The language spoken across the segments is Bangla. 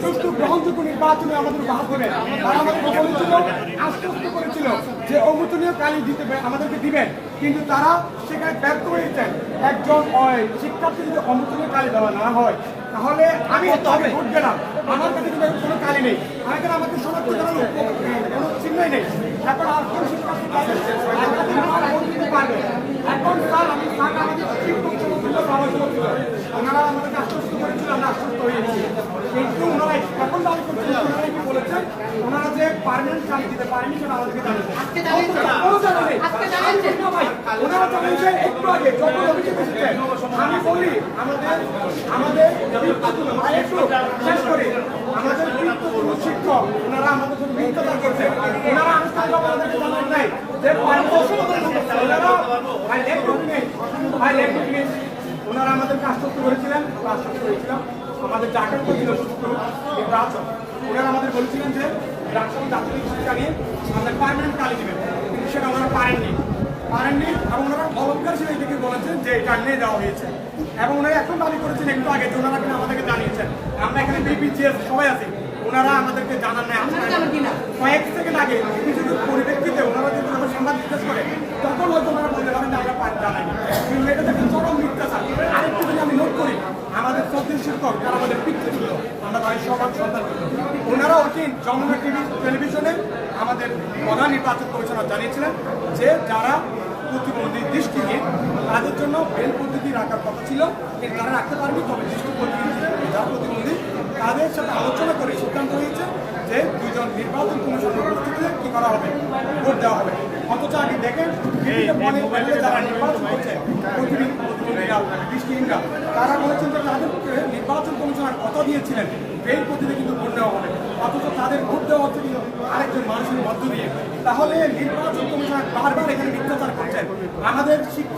সুষ্ঠু গ্রহণযোগ্য নির্বাচনে আমাদের উপহার তারা আমাদেরকে বলেছিল আশ্বস্ত করেছিল যে অমোচনীয় কালি দিতে আমাদেরকে দিবেন। কিন্তু তারা সেখানে ব্যর্থ হয়েছেন। একজন শিক্ষার্থী যদি অমোচনীয় কালি দেওয়া না হয় তাহলে আমি ভোট গেলাম আমার কাছে কোনো কালি নেই। আমার আমাকে শনাক্ত করার উপ- কোনো চিহ্নই নেই এখন আর কোন শিক্ষার্থী পাবে? আমাদের আমার ভোট দিতে পারবে এখন স্যার আমি স্যার আমাদের শিক্ষক সমতুল্য বাবা সমতুল্য ওনারা আমাদেরকে আশ্বস্ত করেছিল আমরা আশ্বস্ত হয়েছি কিন্তু ওনারা এখন দাবি করছেন ওনারা কি বলেছেন ওনারা যে পারমানেন্ট কাজ দিতে পারেনি সেটা আমাদেরকে জানিয়েছেন কোনো জানা নেই। না ভাই, ওনারা জানিয়েছেন একটু আগে যখন অভিযোগ এসেছে আমাদের শিক্ষক ওনারা আমাদের মিথ্যাচার করছে ভাই লেখক নেই ভাই লেখক নেই ওনারা আমাদেরকে আশ্বস্ত করেছিলেন আশ্বস্ত করেছিলাম আমাদের ডাকাত ছিল ওনারা আমাদের বলেছিলেন যে রাষ্ট্র জাতীয় শিক্ষা নিয়ে আমাদের পারমানেন্ট কালি দিবেন। কিন্তু সেটা ওনারা পারেননি। পারেননি এবং ওনারা অলঙ্কার হিসেবে এটাকে বলেছেন যে এটা নিয়ে দেওয়া হয়েছে। এবং ওনারা এখন দাবি করেছেন একটু আগে যে ওনারা আমাদেরকে জানিয়েছেন। আমরা এখানে বিপিজিএস সবাই আছি। ওনারা আমাদেরকে জানান নাই। কয়েক সেকেন্ড আগে কিছু পরিপ্রেক্ষিতে ওনারা যখন আমার সংবাদ জিজ্ঞেস করে তখন হয়তো ওনারা বলতে পারেন যে আমরা পাঠ জানাইনি কিন্তু এটা দেখেন চরম মিথ্যাচার। আরেকটু যদি আমি নোট করি আমাদের সত্যি শিক্ষক, যারা আমাদের পিতৃ ছিল, আমরা তাদের সবার সন্তান ওনারা ওই যমুনা টিভি টেলিভিশনে আমাদের প্রধান নির্বাচন কমিশনার জানিয়েছিলেন যে যারা প্রতিবন্ধী দৃষ্টিহীন তাদের জন্য বেল পদ্ধতি রাখার কথা ছিল, কিন্তু তারা রাখতে পারবে তবে দৃষ্টি যারা প্রতিবন্ধী, তাদের সাথে আলোচনা করে সিদ্ধান্ত হয়েছে যে দুজন নির্বাচন কমিশনের উপস্থিতিতে কি করা হবে, ভোট দেওয়া হবে। অথচ আগে দেখেন বিভিন্ন বনে যারা নির্বাচন করছে তারা বলেছেন যে তাদেরকে নির্বাচন কমিশনার কথা দিয়েছিলেন? এই পদ্ধতিতে কিন্তু ভোট দেওয়া হবে। অথচ তাদের ভোট দেওয়া হচ্ছে কিন্তু আরেকজন মানুষের মধ্য দিয়ে। তাহলে নির্বাচন কমিশনার বারবার এখানে মিথ্যাচার করছেন। আমাদের শিক্ষার্থীদের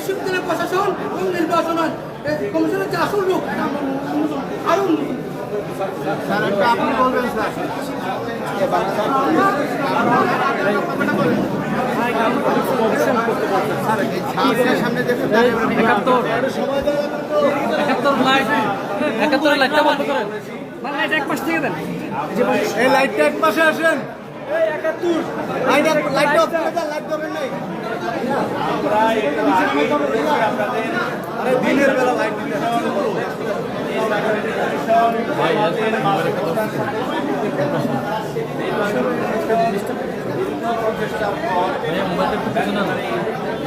বিশ্ববিদ্যালয় প্রশাসন এবং নির্বাচন কমিশনের যে আসল উন্নত- আরও সামনে দেখুন একাত্তর। একাত্তর লাইট। একাত্তর লাইটটা বন্ধ করেন। লাইট এক পাশ থেকে দেন এই লাইটটা এক পাশে আসেন। আরে দিনের বেলা লাইট দিতে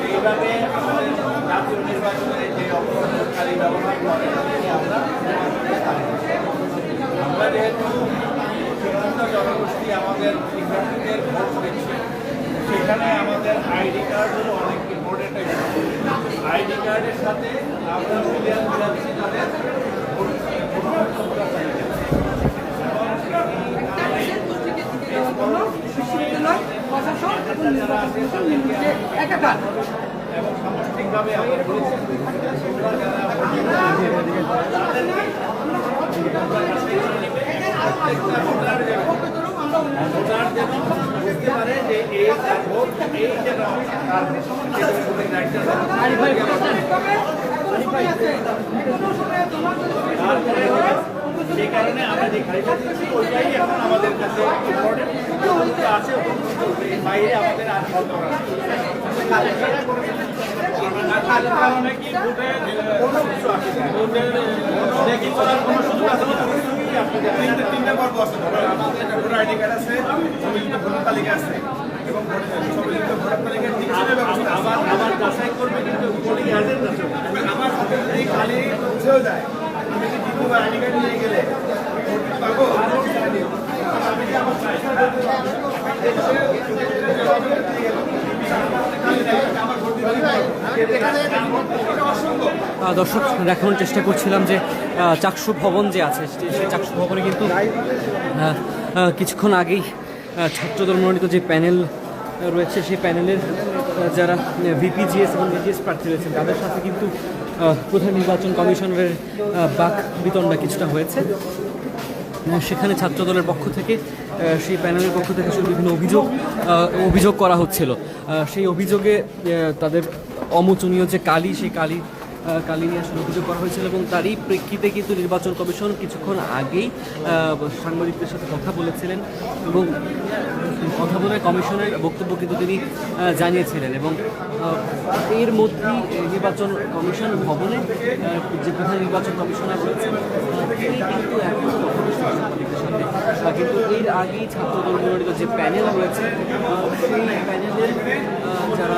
এইভাবে আমাদের জাতীয় নির্বাচনের যে অপরাধকারী ব্যবহার করে আমরা আমরা যেহেতু জনগোষ্ঠী আমাদের শিক্ষার্থীদের ভোট দিচ্ছি। সেখানে আমাদের আইডি কার্ডের অনেক ইম্পর্টেন্ট আইডি কার্ডের সাথে আমরা মিলিয়ে যাচ্ছি তাদের ভোটার তালিকা। একটা বিশেষ গোষ্ঠীকে টিকে দেওয়ার জন্য বিশ্ববিদ্যালয় প্রশাসন এবং নির্বাচন কমিশন নির্মিত একাকার এবং সামষ্টিকভাবে আমরা বলেছি ভোটার বুঝতে পারে যে এই এই যদি তারপরে যে খালিটা দিচ্ছি ওইটাই এখন আমাদের কাছে আছে বাইরে আমাদের আর খালি কারণে কি ভোটে কোনো কিছু আসে ভোটের কোনো সুযোগ আছে তিনটে তিনটা পর্ব আছে একটা ভোটার আইডি কার্ড আছে সম্মিলিত ভোটার তালিকা আছে এবং সম্মিলিত ভোটার তালিকার ডিজিটাল ব্যবস্থা আবার আবার যাচাই করবে কিন্তু পোলিং এজেন্ট আছে আমার হাতে যদি খালি পৌঁছেও যায় আমি কি দ্বিতীয়বার আইডি কার্ড নিয়ে গেলে আমি কি আমার আমার ভোট দিতে পারব এটা অসম্ভব আহ, দর্শক দেখানোর চেষ্টা করছিলাম যে চাকসু ভবন যে আছে সেই চাকসু ভবনে কিন্তু কিছুক্ষণ আগেই ছাত্রদল মনোনীত যে প্যানেল রয়েছে, সেই প্যানেলের যারা ভিপিজিএস এবং ভিজিএস প্রার্থী রয়েছেন, তাদের সাথে কিন্তু প্রধান নির্বাচন কমিশনারের বাক বিতণ্ডা কিছুটা হয়েছে। সেখানে ছাত্রদলের পক্ষ থেকে সেই প্যানেলের পক্ষ থেকে আসলে বিভিন্ন অভিযোগ অভিযোগ করা হচ্ছিল। সেই অভিযোগে তাদের অমোচনীয় যে কালি, সেই কালি কালি নিয়ে আসলে অভিযোগ করা হয়েছিল এবং তারই প্রেক্ষিতে কিন্তু নির্বাচন কমিশন কিছুক্ষণ আগেই সাংবাদিকদের সাথে কথা বলেছিলেন এবং কথা বলে কমিশনের বক্তব্য কিন্তু তিনি জানিয়েছিলেন এবং এর মধ্যেই নির্বাচন কমিশন ভবনে যে প্রধান নির্বাচন কমিশনার রয়েছেন তিনি কিন্তু এখন কিন্তু এর আগেই মনোনীত যে প্যানেল রয়েছে সেই প্যানেলের যারা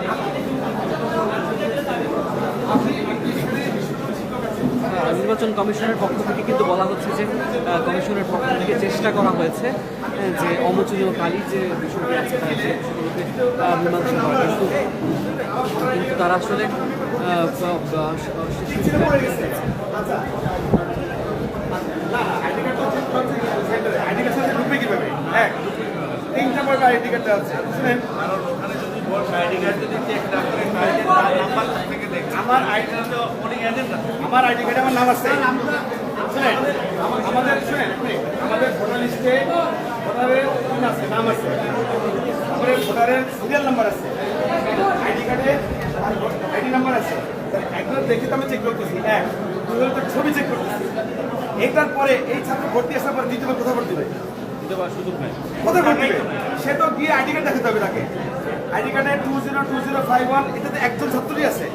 নির্বাচন কমিশনের পক্ষ থেকে কিন্তু বলা হচ্ছে যে কমিশনের পক্ষ থেকে চেষ্টা করা হয়েছে যে অমোচনীয় কালী যে বিষয়টি আছে তার যে মীমাংসা কিন্তু তারা আসলে আচ্ছা আইডি কার্ডটা আছে আমার আইডি তো আমার আইডি কার্ডে আমার নাম আছে। শুনেন আমা- আমাদের শুনেন আমাদের ভোটার লিস্টে ভোটারের নাম আছে নাম আছে। তারপরে ভোটারের সিরিয়াল নাম্বার আছে। আইডি কার্ডে আইডি নাম্বার আছে। একবার দেখে তো আমি চেক করতেছি। এক দুই তার ছবি চেক করতেছি। এটার পরে এই ছাত্র ভর্তি আসার পর দ্বিতীয়বার কোথাও ভর্তি দেবে দেওয়ার সুযোগ নাই। কোথায় ভর্তি সে তো গিয়ে আইডি কার্ড দেখাতে হবে তাকে। আইডি কার্ডে two zero two zero five one এটাতে একজন ছাত্রই আছে।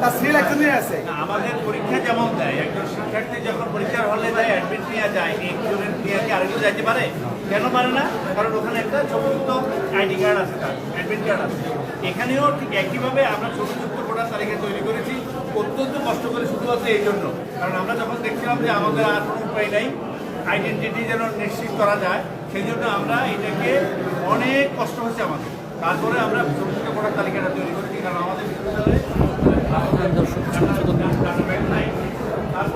তার সিরিয়াল একজনই আছে। আমাদের পরীক্ষা যেমন দেয়? একজন শিক্ষার্থী যখন পরীক্ষার হলে যায় অ্যাডমিট নিয়ে যায় একজনের নিয়ে আরেকজন যাইতে পারে? কেন পারে না? কারণ ওখানে একটা ছোটযুক্ত আইডি কার্ড আছে তার অ্যাডমিট কার্ড আছে। এখানেও ঠিক একইভাবে আমরা ছোটযুক্ত ভোটার তালিকা তৈরি করেছি, অত্যন্ত কষ্ট করে শুধুমাত্র এই জন্য। কারণ আমরা যখন দেখছিলাম যে আমাদের আর কোনো উপায় নাই আইডেন্টিটি যেন নিশ্চিত করা যায়, সেই জন্য আমরা এটাকে অনেক কষ্ট হচ্ছে আমাদের। তারপরে আমরা ভোটার তালিকাটা তৈরি করেছি কারণ আমাদের বিশ্ববিদ্যালয়ে দর্শক ছাত্রদল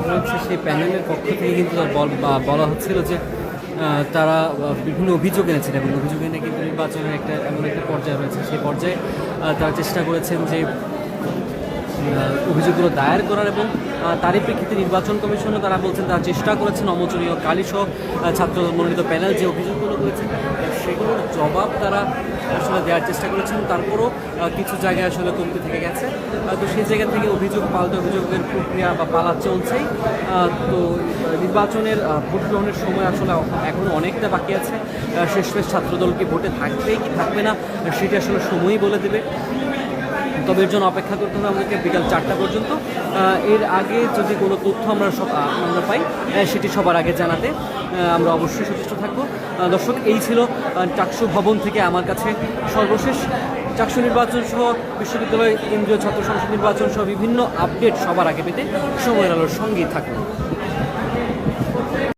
রয়েছে সেই প্যানেলের পক্ষ থেকে কিন্তু বল- হচ্ছিল যে তারা বিভিন্ন অভিযোগ এনেছেন এবং অভিযোগ এনে কিন্তু নির্বাচনের একটা এমন একটা পর্যায়ে রয়েছে। সেই পর্যায়ে তারা চেষ্টা করেছেন যে অভিযোগগুলো দায়ের করার এবং তারই প্রেক্ষিতে নির্বাচন কমিশনও তারা বলছেন তারা চেষ্টা করেছেন অমোচনীয় কালীসহ ছাত্র মনোনীত প্যানেল যে অভিযোগগুলো করেছেন আহ, সেগুলোর জবাব তারা আসলে দেওয়ার চেষ্টা করেছেন। তারপরও কিছু জায়গায় আসলে কমতে থেকে গেছে। তো সেই জায়গা থেকে অভিযোগ, পাল্টা অভিযোগের প্রক্রিয়া বা পালা চলছেই। তো নির্বাচনের ভোট গ্রহণের সময় আসলে এখনও অনেকটা বাকি আছে। শেষমেশ ছাত্রদলকে ভোটে থাকবে কি থাকবে না সেটি আসলে সময়ই বলে দেবে। তবে এর জন্য অপেক্ষা করতে হবে আমাদেরকে বিকাল চারটা পর্যন্ত। এর আগে যদি কোনো তথ্য আমরা সব আমরা পাই সেটি সবার আগে জানাতে আমরা অবশ্যই সচেষ্ট থাকব। দর্শক, এই ছিল চাকসু ভবন থেকে আমার কাছে সর্বশেষ চাকসু নির্বাচন সহ বিশ্ববিদ্যালয় কেন্দ্রীয় ছাত্র সংসদ নির্বাচন সহ বিভিন্ন আপডেট সবার আগে পেতে সময়ের আলোর সঙ্গেই থাকুন।